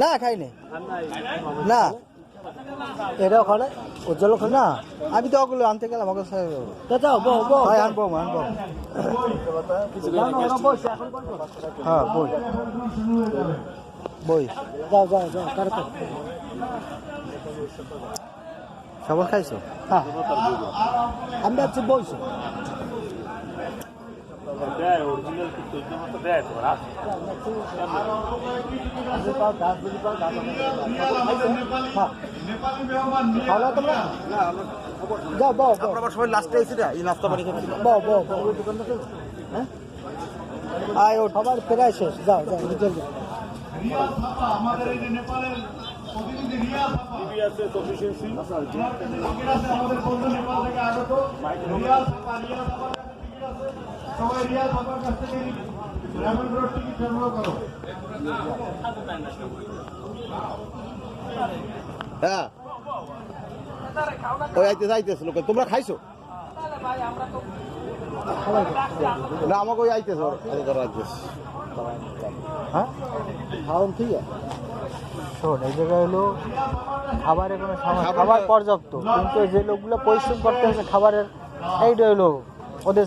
না খাইনি। না। এটা ওখানে উজ্জ্বল ওখানে না। আমি তো ওগুলো আনতে গেলাম ওকে হ্যাঁ আনব আনব হ্যাঁ বই। বই। যাও যাও যাও কারও সবার খাইছো? হ্যাঁ। আমি আছি বইছো। সবাই লাস্টে এসে রে এই নাস্তা বাও হ্যাঁ আয় ও সবার প্রায় শেষ যাও যাও নিজের আমাদের এই যে নেপালের আমাদের বন্ধু নেপাল থেকে আগত সবাই রিয়াজ কাছ থেকে লেমন রোড টিকিট সংগ্রহ করো। হ্যাঁ। ওই আইতে যাইতেছে লোক। তোমরা খাইছো? না আমাকে ওই আইতেছে আইতেছে। হ্যাঁ? খাওয়ান ঠিক আছে। শোন এই জায়গায় হলো খাবারের কোনো সমস্যা খাবার পর্যাপ্ত। কিন্তু যে লোকগুলো পরিশ্রম করতে হচ্ছে খাবারের এইটা হলো ওদের